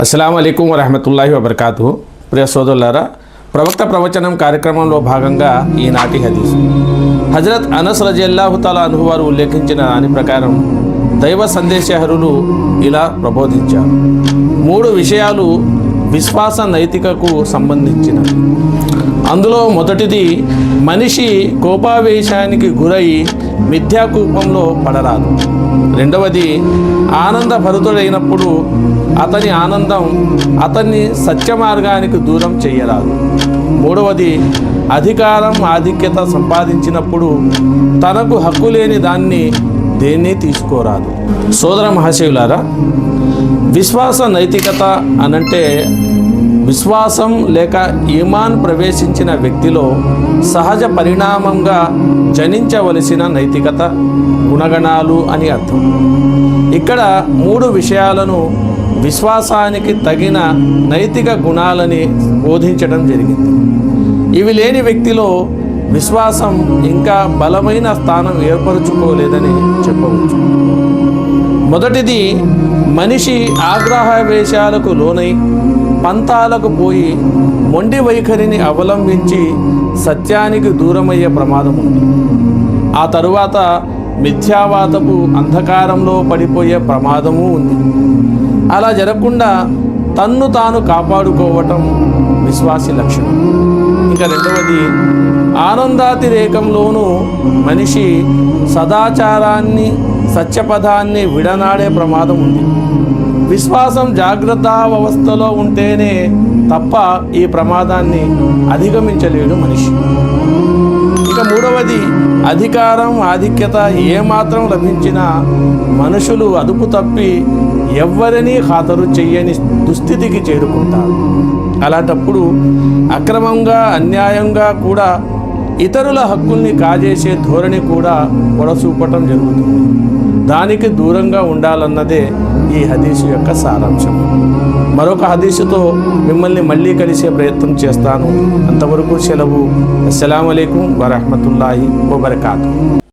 అస్సలం అయికం వరహమతుల్లాహి వబర్కాతు ప్రియ సోదరులారా ప్రవక్త ప్రవచనం కార్యక్రమంలో భాగంగా ఈనాటి హదీస్. హజరత్ అనస్ రజల్లాహు తాలా ఉల్లేఖించిన దాని ప్రకారం దైవ సందేశహరులు ఇలా ప్రబోధించారు. మూడు విషయాలు విశ్వాస నైతికకు సంబంధించినవి. అందులో మొదటిది మనిషి కోపావేశానికి గురై మిథ్యాకూపంలో పడరాదు. రెండవది ఆనందభరితుడైనప్పుడు అతని ఆనందం అతన్ని సత్య మార్గానికి దూరం చేయరాదు. మూడవది అధికారం ఆధిక్యత సంపాదించినప్పుడు తనకు హక్కు లేని దాన్ని దేన్ని తీసుకోరాదు? సోదర మహాశివులారా విశ్వాస నైతికత అనంటే విశ్వాసం లేక ఈమాన్ ప్రవేశించిన వ్యక్తిలో సహజ పరిణామంగా జనించవలసిన నైతికత గుణగణాలు అని అర్థం. ఇక్కడ మూడు విషయాలను విశ్వాసానికి తగిన నైతిక గుణాలని బోధించడం జరిగింది. ఇవి లేని వ్యక్తిలో విశ్వాసం ఇంకా బలమైన స్థానం ఏర్పరచుకోలేదని చెప్పవచ్చు. మొదటిది మనిషి ఆగ్రహవేశాలకు లోనై పంతాలకు పోయి మొండి వైఖరిని అవలంబించి సత్యానికి దూరమయ్యే ప్రమాదం ఉంది. ఆ తరువాత మిథ్యావాతపు అంధకారంలో పడిపోయే ప్రమాదము ఉంది. అలా జరగకుండా తన్ను తాను కాపాడుకోవటం విశ్వాసి లక్షణం. ఇంకా రెండవది ఆనందాతిరేకంలోనూ మనిషి సదాచారాన్ని సత్యపదాన్ని విడనాడే ప్రమాదం ఉంది. విశ్వాసం జాగ్రత్త వ్యవస్థలో ఉంటేనే తప్ప ఈ ప్రమాదాన్ని అధిగమించలేడు మనిషి. ఇక మూడవది అధికారం ఆధిక్యత ఏమాత్రం లభించినా మనుషులు అదుపు తప్పి ఎవ్వరినీ ఖాతరు చెయ్యని దుస్థితికి చేరుకుంటారు. అలాంటప్పుడు అక్రమంగా అన్యాయంగా కూడా ఇతరుల హక్కుల్ని కాజేసే ధోరణి కూడా పొడసూపటం జరుగుతుంది. దానికి దూరంగా ఉండాలన్నదే ఈ హదీసు యొక్క సారాంశం. మరొక హదీసుతో మిమ్మల్ని మళ్ళీ కలిసే ప్రయత్నం చేస్తాను. అంతవరకు సెలవు. అస్సలం అయికం వరహమతుల్లాహి వబర్కాతు.